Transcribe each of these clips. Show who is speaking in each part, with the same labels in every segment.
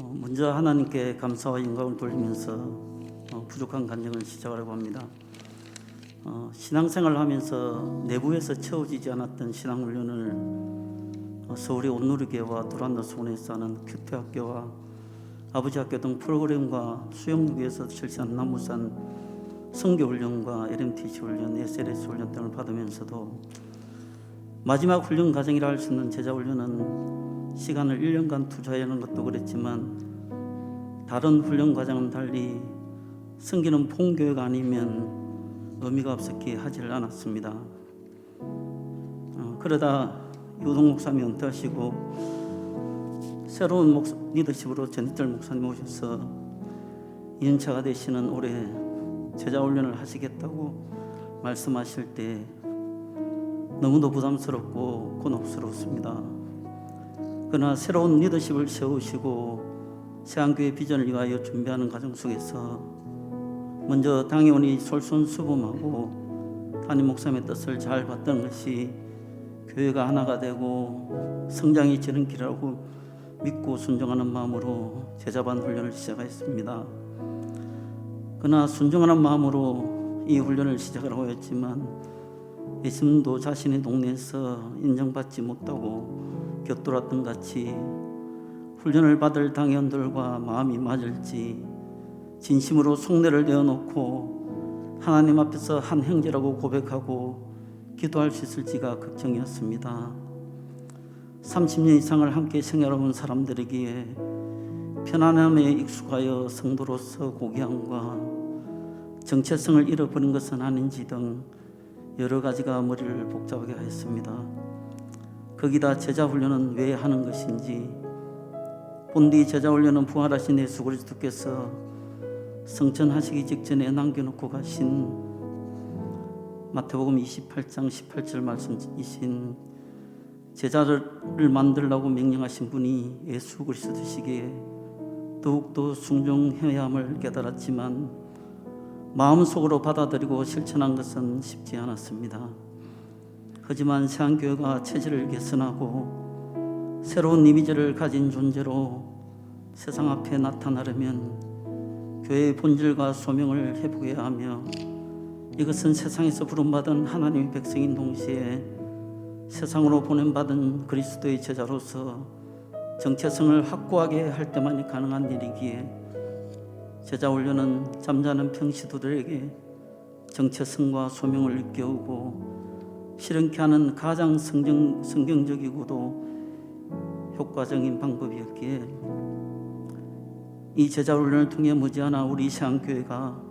Speaker 1: 어, 먼저 하나님께 감사와 영광을 돌리면서 어, 부족한 간증을 시작하려고 합니다. 어, 신앙생활을 하면서 내부에서 채워지지 않았던 신앙훈련을 어, 서울의 온누리교와 두란노 소원에서 하는 큐트학교와 아버지 학교 등 프로그램과 수영육에서 실시한 남부산 성교훈련과 LMTC 훈련, SLS 훈련 등을 받으면서도 마지막 훈련 과정이라 할 수 있는 제자 훈련은 시간을 1년간 투자하는 것도 그랬지만 다른 훈련 과정은 달리 성기는 본교회가 아니면 의미가 없었기에 하지를 않았습니다. 어, 그러다 유동 목사님이 은퇴하시고 새로운 목, 리더십으로 전희철 목사님 오셔서 연차가 되시는 올해 제자 훈련을 하시겠다고 말씀하실 때 너무도 부담스럽고 곤혹스러웠습니다. 그러나 새로운 리더십을 세우시고 세안교회 비전을 위하여 준비하는 과정 속에서 먼저 당회원이 솔선수범하고 담임 목사님의 뜻을 잘 받던 것이 교회가 하나가 되고 성장이 지름길이라고 믿고 순종하는 마음으로 제자반 훈련을 시작했습니다. 그러나 순종하는 마음으로 이 훈련을 시작하라고 했지만 예수님도 자신의 동네에서 인정받지 못하고 곁돌았던 같이 훈련을 받을 당연들과 마음이 맞을지 진심으로 속내를 내어놓고 하나님 앞에서 한 형제라고 고백하고 기도할 수 있을지가 걱정이었습니다. 30년 이상을 함께 생활해온 사람들에게 편안함에 익숙하여 성도로서 고귀함과 정체성을 잃어버린 것은 아닌지 등 여러 가지가 머리를 복잡하게 하였습니다. 거기다 제자 훈련은 왜 하는 것인지 본디 제자 훈련은 부활하신 예수 그리스도께서 성천하시기 직전에 남겨놓고 가신 마태복음 28장 18절 말씀이신 제자를 만들라고 명령하신 분이 예수 그리스도시기에 더욱더 순종해야 함을 깨달았지만 마음속으로 받아들이고 실천한 것은 쉽지 않았습니다. 하지만 세안교회가 체질을 개선하고 새로운 이미지를 가진 존재로 세상 앞에 나타나려면 교회의 본질과 소명을 회복해야 하며 이것은 세상에서 부름받은 하나님의 백성인 동시에 세상으로 보냄받은 그리스도의 제자로서 정체성을 확고하게 할 때만이 가능한 일이기에 제자 훈련은 잠자는 평시도들에게 정체성과 소명을 일깨우고 실현케 하는 가장 성경, 성경적이고도 효과적인 방법이었기에 이 제자 훈련을 통해 머지않아 우리 시안교회가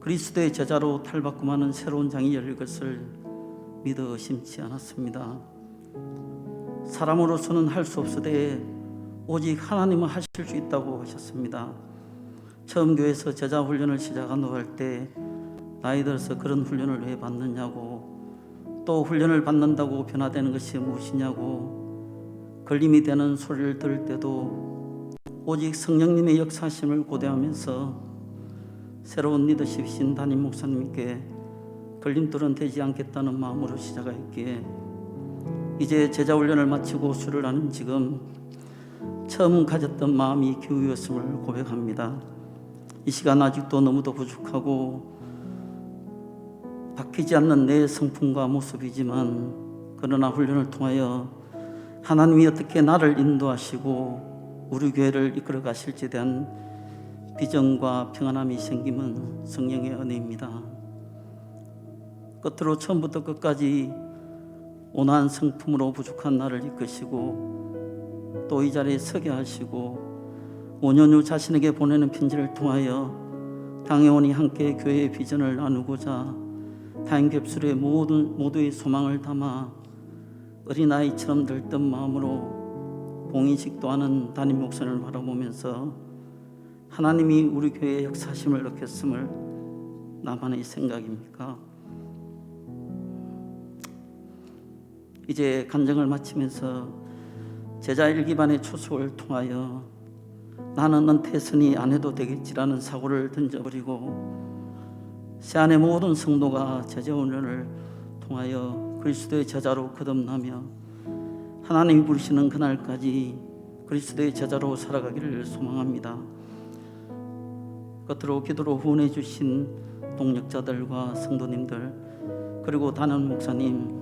Speaker 1: 그리스도의 제자로 탈바꿈하는 새로운 장이 열릴 것을 믿어 의심치 않았습니다. 사람으로서는 할 수 없으되 오직 하나님은 하실 수 있다고 하셨습니다. 처음 교회에서 제자 훈련을 시작한다고 할때 나이 들어서 그런 훈련을 왜 받느냐고 또 훈련을 받는다고 변화되는 것이 무엇이냐고 걸림이 되는 소리를 들을 때도 오직 성령님의 역사심을 고대하면서 새로운 리더십이신 담임 목사님께 걸림돌은 되지 않겠다는 마음으로 시작했기에 이제 제자 훈련을 마치고 수를 하는 지금 처음 가졌던 마음이 기우였음을 고백합니다. 이 시간 아직도 너무도 부족하고 바뀌지 않는 내 성품과 모습이지만 그러나 훈련을 통하여 하나님이 어떻게 나를 인도하시고 우리 교회를 이끌어 가실지에 대한 비전과 평안함이 생기면 성령의 은혜입니다. 끝으로 처음부터 끝까지 온화한 성품으로 부족한 나를 이끄시고 또 이 자리에 서게 하시고 5년 후 자신에게 보내는 편지를 통하여 당회원이 함께 교회의 비전을 나누고자 타인겹술의 모든 모두의 소망을 담아 어린아이처럼 들뜬 마음으로 봉인식도 하는 담임 목사님을 바라보면서 하나님이 우리 교회의 역사심을 느꼈음을 나만의 생각입니까? 이제 간증을 마치면서 제자 일기반의 초속을 통하여 나는 은퇴선이 안 해도 되겠지라는 사고를 던져버리고 세안의 모든 성도가 제자 훈련을 통하여 그리스도의 제자로 거듭나며 하나님이 부르시는 그날까지 그리스도의 제자로 살아가기를 소망합니다. 겉으로 기도로 후원해 주신 동력자들과 성도님들 그리고 단원 목사님